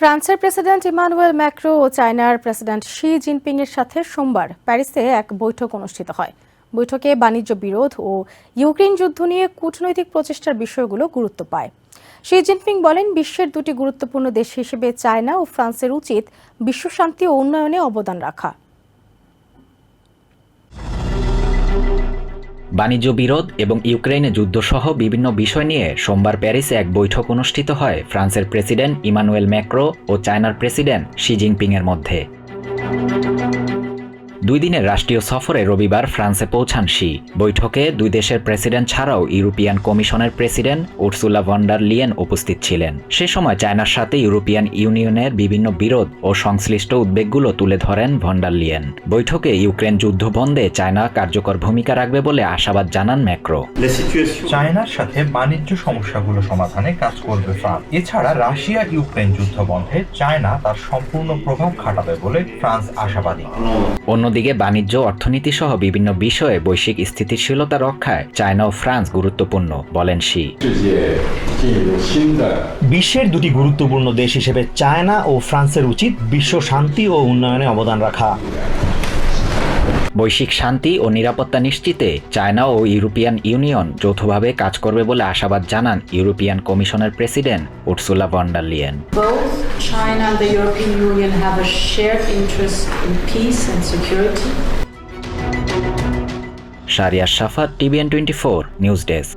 ফ্রান্সের president Emmanuel Macron ও চায়নার president Xi জিনপিংয়ের সাথে সোমবার প্যারিসে এক বৈঠক অনুষ্ঠিত হয়। বৈঠকে বাণিজ্য বিরোধ ও ইউক্রেন যুদ্ধ নিয়ে কূটনৈতিক প্রচেষ্টার বিষয়গুলো গুরুত্ব পায়। শি জিনপিং বলেন, বিশ্বের দুটি গুরুত্বপূর্ণ দেশ হিসেবে চায়না ও ফ্রান্সের উচিত বিশ্বশান্তি ও উন্নয়নে অবদান রাখা। বাণিজ্য বিরোধ এবং ইউক্রেনে যুদ্ধসহ বিভিন্ন বিষয় নিয়ে সোমবার প্যারিসে এক বৈঠক অনুষ্ঠিত হয় ফ্রান্সের প্রেসিডেন্ট ইমানুয়েল ম্যাক্রো ও চায়নার প্রেসিডেন্ট শি জিনপিংয়ের মধ্যে। দুই দিনের রাষ্ট্রীয় সফরে রবিবার ফ্রান্সে পৌঁছান শি। বৈঠকে দুই দেশের প্রেসিডেন্ট ছাড়াও ইউরোপিয়ান কমিশনের প্রেসিডেন্ট উর্সুলা ভন্ডার লিয়েন উপস্থিত ছিলেন। সে সময় চায়নার সাথে ইউরোপিয়ান ইউনিয়নের বিভিন্ন বিরোধ ও সংশ্লিষ্ট উদ্বেগগুলো তুলে ধরেন ভন্ডার লিয়েন। বৈঠকে ইউক্রেন যুদ্ধ বন্ধে চায়না কার্যকর ভূমিকা রাখবে বলে আশাবাদ জানান ম্যাক্রো। চায়নার সাথে বাণিজ্য সমস্যাগুলো সমাধানে কাজ করবে ফ্রান্স। এছাড়া রাশিয়া ইউক্রেন যুদ্ধ বন্ধে চায়না তার সম্পূর্ণ প্রভাব খাটাবে বলে ফ্রান্স আশাবাদী। অন্যদিকে অন্যদিকে বাণিজ্য অর্থনীতি সহ বিভিন্ন বিষয়ে বৈশ্বিক স্থিতিশীলতা রক্ষায় চায়না ও ফ্রান্স গুরুত্বপূর্ণ, বলেন শি। বিশ্বের দুটি গুরুত্বপূর্ণ দেশ হিসেবে চায়না ও ফ্রান্সের উচিত বিশ্ব শান্তি ও উন্নয়নে অবদান রাখা। বৈশ্বিক শান্তি ও নিরাপত্তা নিশ্চিতে চায়না ও ইউরোপিয়ান ইউনিয়ন যৌথভাবে কাজ করবে বলে আশাবাদ জানান ইউরোপিয়ান কমিশনের president Ursula von der Leyen Both China and the European Union have a shared interest in peace and security. Shariya Safat TVN twenty four news desk